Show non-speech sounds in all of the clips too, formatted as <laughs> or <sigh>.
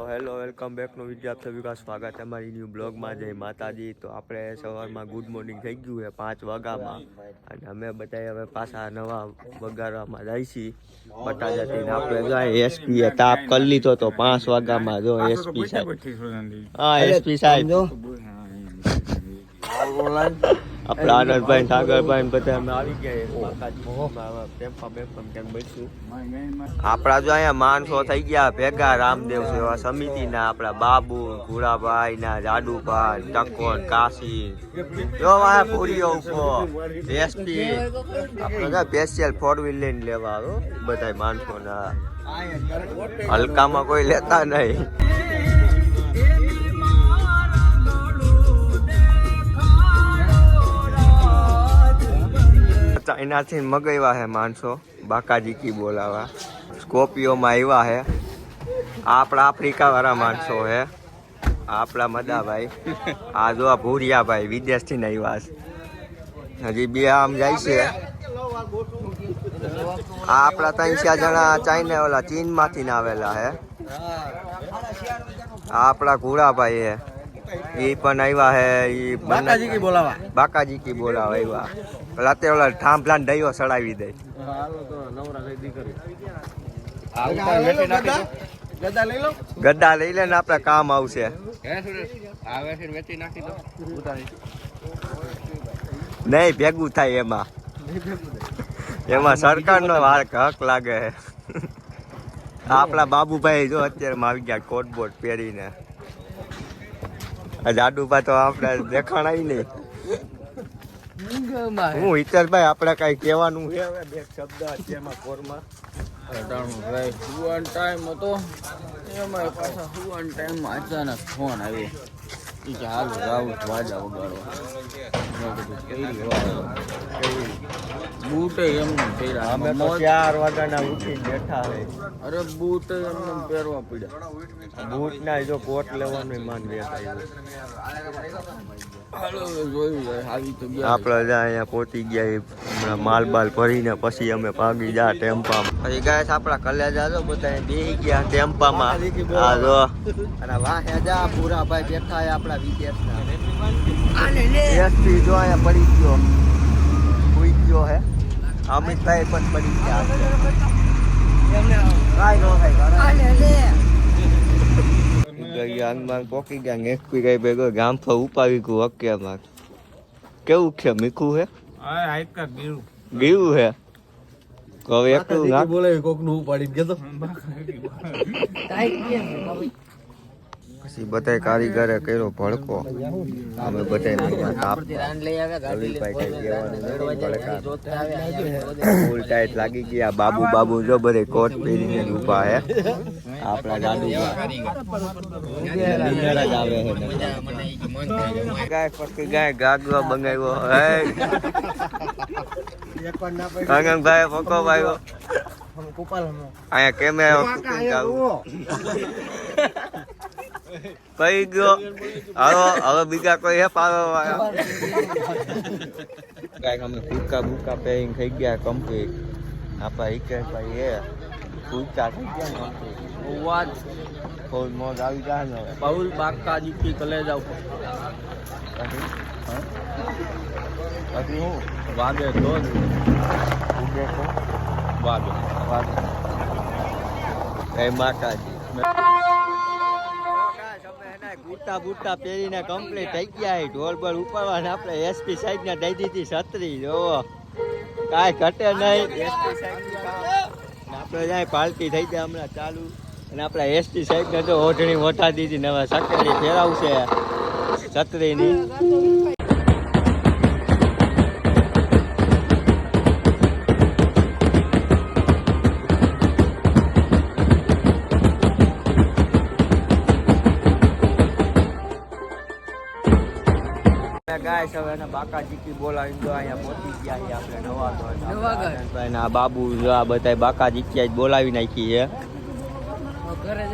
તો hello welcome બેકનો video આપ સભી સ્વાગત અમારી ન્યૂ બ્લોગમાં જય માતાજી. તો આપણે સવારમાં ગુડ મોર્નિંગ થઈ ગયું છે પાંચ વાગ્યામાં. અને અમે બધા હવે પાછા નવા વગાડવામાં જાય છીએ. બટાજાથી ને આપણે જો એસપી એ તાપ કરી લીધો તો પાંચ વાગ્યામાં જો એસપી સાહેબ. હા એસપી સાહેબ. આપણે આનંદભાઈ સાગરભાઈ બધા અમે આવી ગયા બાકાજી ટેમ્પા બેમ્પા બેસું આપણા જો અહીંયા માણસો થઈ ગયા ભેગા રામદેવ સેવા સમિતિના આપણા બાબુ ભૂરાભાઈ ના જાડુભાઈ ટકોર કાશી. જો આ પૂરીઓ ઉપર એસપી આપણે સ્પેશિયલ ફોર વ્હીલ લઈને લેવા આવ્યો બધા માણસોના. હલકામાં કોઈ લેતા નહીં. ચાઇનાથી મગાવ્યા છે માણસો બાકાજી કી બોલાવા. સ્કોપિયોમાં આવ્યા છે આ આપણા આફ્રિકા વાળા માણસો છે આ આપણા મદાભાઈ. આ જો આ ભૂરિયાભાઈ વિદેશથી ને આવ્યા છે હજી બે આમ જાય છે. આ આપણા ત્રણ ચાર જણા ચાઇના ઓલા ચીનમાંથી ને આવેલા છે આ આપણા ઘોડાભાઈ છે એ પણ આવ્યા છે એ બાકાજી કી બોલાવા. બાકાજી કી બોલાવા આવ્યા પેલા ઓલા ઠામ ઠામઠાન દહીઓ સડાવી દે. ગદ્દા લઈ લે ને આપણે કામ આવશે. આવે છે વેચી નાખી દો. ઉતારી નહીં ભેગું થાય એમાં. એમાં સરકારનો નો હક લાગે. છે આપણા બાબુભાઈ જો અત્યારે આવી ગયા કોટ બોટ પહેરીને. આ જાડુભા તો આપણે દેખાણાય નહીં. હું હિતેશભાઈ આપણે કઈ કહેવાનું છે? હવે બે શબ્દ અત્યારમાં કોરમાં. સુવાન ટાઈમ હતો? એમાં પાછા સુવાન ટાઈમ અચાનક ફોન આવ્યો. ઈ કે હાલો જાવું વાજા વગાડવા મેં કીધું કેવી વાત કેવી? બૂટે એમને પહેર્યા. અમે તો ચાર વાગ્યાના ઉઠીને બેઠા હોય અરે બૂટે એમને પહેરવા પડ્યા. બૂટ ના જો કોટ લેવાનું માન બેઠા હાલો હવે જોયું જાય આવી તો ગયા. આપણે અહીંયા પહોંચી ગયા માલ બાલ ભરીને પછી અમે ભાગી જા ટેમ્પામાં. પછી ગયા આપણા કલેજા જો બધા બેસી ગયા ટેમ્પામાં. આ જો. અને વાહ જા પૂરા ભાઈ બેઠા છે આપણા વિદેશના એસપી જો અહીંયા પડી ગયો. સુઈ ગયો હે. અમિતભાઈ પણ પડી ગયા કેવું છે મીઠું હે? ગયું હે? તો હવે એકલું બોલે કોકનું ઉપાડી ગયો પછી બધા કારીગરે કર્યો ભડકો. અમે બધા તાપ. લલિતભાઈ કઈ કહેવાનું નથી, ભડકા. ફૂલ ટાઈટ લાગી ગયા. બાબુ બાબુ જો બધે કોટ પહેરીને ઊભા હે. આપણા ને. ગાય પકી ગાય ગાગવા બંગાવ્યો. હે. કંગનભાઈ ફકો ભાઈ અહીંયા કેમેરા ફૂટીને આવું. કઈ ગયો. હાલો હવે બીજા કોઈ હે પાડો કાંઈક અમે ફૂકા ભૂકા પહેરીને થઈ ગયા કમ્પ્લીટ આપણા હિકેશભાઈ હે ફૂકા થઈ ગયા કમ્પ્લીટ વાત. ફૂલ મોજ આવી ગયા ને બહુલ બાકા થી કલે જાવ પછી? પછી હું? વાગે તો જ. ઉગે તો? વાગે. વાગે. જય માતાજી. બુટા <laughs> બુટા પહેરીને કમ્પ્લીટ થઈ ગયા ઢોલ બોલ ઉપાડવાને આપણે એસપી સાઈડ ને દઈ દીધી છત્રી જોવો કાંઈ ઘટે નહીં. એસપી આપણે જાય પાલટી થઈ જાય હમણાં ચાલુ. અને આપણા એસપી સાઈડ ને તો ઓઢણી ઓઠા દીધી નવા હવે સકેલી ફેરાવશે છત્રીની. ગાય હવે એના બાકાજી કી બોલાવીને તો અહીંયા પહોંચી ગયા છીએ આપણે નવાગઢ. આ બાબુ આ બધા બાકાજી ક્યાં જ બોલાવી નાખી છે.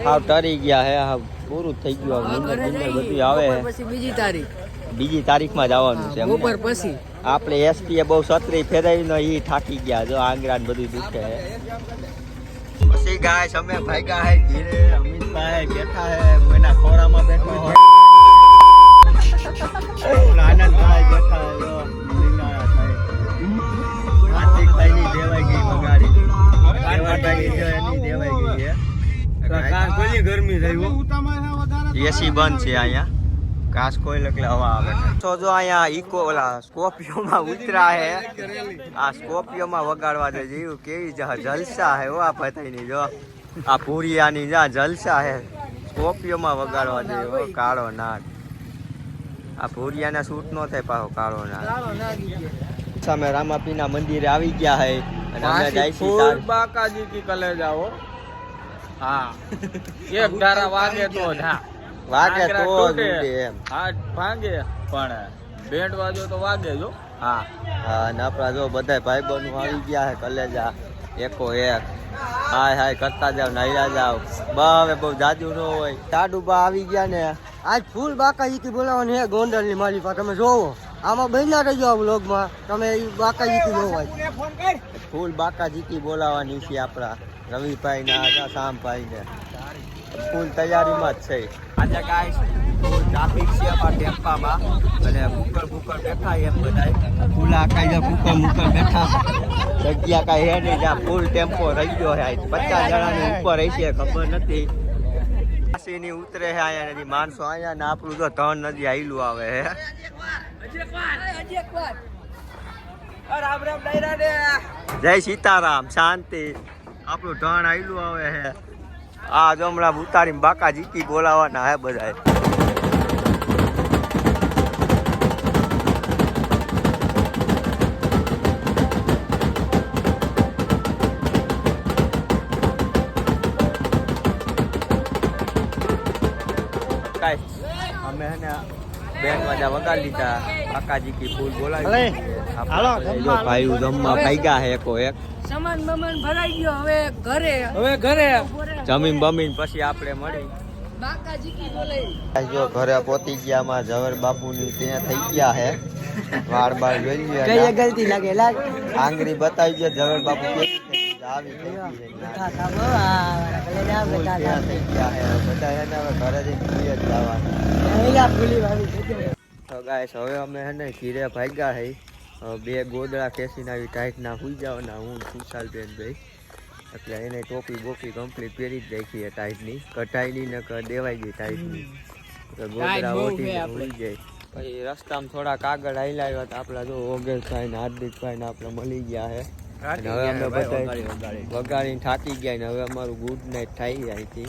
હાવ ટરી ગયા હે હાવ પૂરું થઈ ગયું હવે નીંદર નીંદર બધું આવે. પછી બીજી તારીખ. બીજી તારીખમાં જવાનું છે અમને. બપોર પછી. આપણે એસપી બહુ સત્રી ફેરવીને ઈ થાકી ગયા જો આંગરા ને બધું દુખે છે પછી ગાય અમે ભાગ્યા હે ઘીરે અમિતભાઈ બેઠા હે. ગરમી થઈ એસી બંધ છે અહીંયા. કાસ કોઈ એટલે હવા આવે તો જો અહીંયા ઈકો ઓલા સ્કોર્પિયોમાં ઉતરા હે. આ વગાડવા દે જેવું કેવી જ- જલસા હે ઓ આ જો. આ પૂરિયાની જ્યાં જલસા હે. સ્કોર્પિયોમાં વગાડવા જેવો ઓ કાળો નાગ. આ ભૂરિયાના શૂટ નો થાય પાછો કાળો નાગ. સામે રામાપીના મંદિરે આવી ગયા હે. અને અમે જાય છીએ બાકાજી કી કલે જાઓ હા. <laughs> એક ધારા વાગે તો જ હા. વાગે તો. એમ. હાથ ભાંગે પણ બેન્ડ વાજો તો વાગે જો. હા. હા અને આપણા જો બધા ભાઈબંધો આવી ગયા છે કલેજા એકો એક. હાય હાય કરતા જાવ નાઈરા જાવ. બાવે બહુ જાજુ ન હોય. ટાડુબા આવી ગયા ને. આજ ફૂલ બાકા બાકાજીકી બોલાવવાની હે ગોંડલની મારી પાસે. તમે જોવો. આમાં બન્યા રહેજો આ માં તમે બાકા જીકી જોવો આજ. ફૂલ બાકા જીકી બોલાવાની છે આપણા. રવિભાઈ ને આજા શામભાઈ ને. ફૂલ તૈયારીમાં જ છે. આજે ગાઈસ ફૂલ ટ્રાફિક છે આપણા ટેમ્પામાં અને ભૂકર ભૂકર બેઠા એમ બધા ફૂલા કાંઈ ભૂકર બુકર બેઠા જગ્યા કાંઈ હે નહીં, જ્યાં ફૂલ ટેમ્પો રહી ગયો છે પચાસ જણાની ઉપર છે ખબર નથી. કાશીની ઉતરે છે અહીંયા નથી માણસો અહીંયા ને આપણું તો ત્રણ નદી આયલું આવે હે જય સીતારામ, શાંતિ. આપણું ધાણ આયલું આવે હે. આ જો હમણાં ઉતારીને બાકા જીકી બોલાવાના હે બધા અમે હે ને બેન વાજા વગાડી લીધા. કાકાજી કી ફૂલ બોલાવી હાલો, જમવા ભાઈ જમવા ભાગ્યા હે એકો એક. સમાન બમાન ભરાઈ ગયો હવે ઘરે. હવે ઘરે. જમીન બમીન પછી આપણે મળી. જો ઘરે પોતી ગયા માં બાપુ ની ત્યાં થઈ ગયા હે. વાળ બાળ જોઈ ગયા ગલતી લાગે લાગ. આંગળી બતાવી ગયા ઝવેર બાપુ કેવી થઈ ગઈ? આવી થઈ ગઈ છે. ફૂલ ત્યાં થઈ ગયા હે બધા હે ને હવે ઘરે જઈને ઘીરે જ જવાના તો ગાઈસ હવે અમે હે ને ઘીરે ભાગ્યા હે હવે બે ગોદડા ખેંચીને આવી ટાઈટ ના હુઈ જવાના હું ખુશાલ બેન ભાઈ એટલે એને ટોપી બોપી કમ્પ્લીટ પહેરી જ રાખી ટાઈટની કટાઈની ને ક- દેવાઈ ગઈ ટાઈટની એટલે ગોદડા બહુ ઓઢીને છે આપણે. હુઈ જાય પછી રસ્તામાં થોડાક આગળ હાલ્યા આવ્યા તો આપણા જો ઓગેશભાઈ ને હાર્દિકભાઈ ને આપણે મળી ગયા હે અને હવે અમે બધા વગાડીને થાકી ગયા ને હવે અમારું ગુડ નાઇટ થાય અહીંથી.